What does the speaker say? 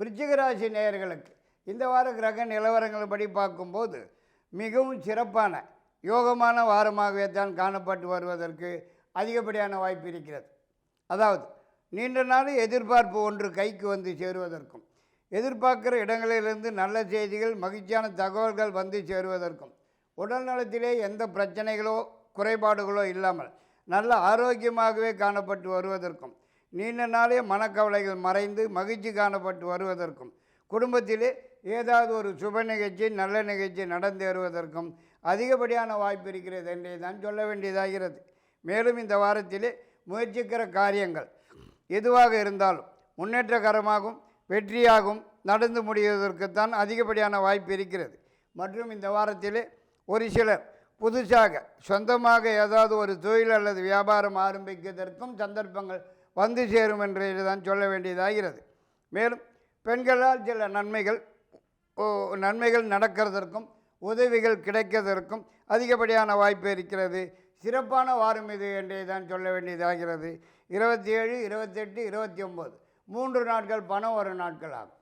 விருச்சிகராசி நேயர்களுக்கு இந்த வார கிரக நிலவரங்கள் படி பார்க்கும்போது மிகவும் சிறப்பான யோகமான வாரமாகவே தான் காணப்பட்டு வருவதற்கு அதிகப்படியான வாய்ப்பு இருக்கிறது. அதாவது நீண்ட நாள் எதிர்பார்ப்பு ஒன்று கைக்கு வந்து சேருவதற்கும் எதிர்பார்க்குற இடங்களிலிருந்து நல்ல செய்திகள் மகிழ்ச்சியான தகவல்கள் வந்து சேருவதற்கும் உடல் நலத்திலே எந்த பிரச்சனைகளோ குறைபாடுகளோ இல்லாமல் நல்ல ஆரோக்கியமாகவே காணப்பட்டு வருவதற்கும் நீண்ட நாளே மனக்கவலைகள் மறைந்து மகிழ்ச்சி காணப்பட்டு வருவதற்கும் குடும்பத்திலே ஏதாவது ஒரு சுப நிகழ்ச்சி நல்ல நிகழ்ச்சி நடந்தேறுவதற்கும் அதிகப்படியான வாய்ப்பு இருக்கிறது என்றே தான் சொல்ல வேண்டியதாகிறது. மேலும் இந்த வாரத்திலே முயற்சிக்கிற காரியங்கள் எதுவாக இருந்தாலும் முன்னேற்றகரமாகும் வெற்றியாகும் நடந்து முடிவதற்குத்தான் அதிகப்படியான வாய்ப்பு இருக்கிறது. மற்றும் இந்த வாரத்திலே ஒரு சிலர் புதுசாக சொந்தமாக ஏதாவது ஒரு தொழில் அல்லது வியாபாரம் ஆரம்பிக்கிறதற்கும் சந்தர்ப்பங்கள் வந்து சேரும் என்று தான் சொல்ல வேண்டியதாகிறது. மேலும் பெண்களால் சில நன்மைகள் ஓ, நன்மைகள் நடக்கிறதற்கும் உதவிகள் கிடைக்கிறதற்கும் அதிகப்படியான வாய்ப்பு இருக்கிறது. சிறப்பான வாரம் இது என்றே தான் சொல்ல வேண்டியதாகிறது. இருபத்தி ஏழு இருபத்தெட்டு இருபத்தி ஒம்பது மூன்று நாட்கள் பணம் வரும் நாட்கள் ஆகும்.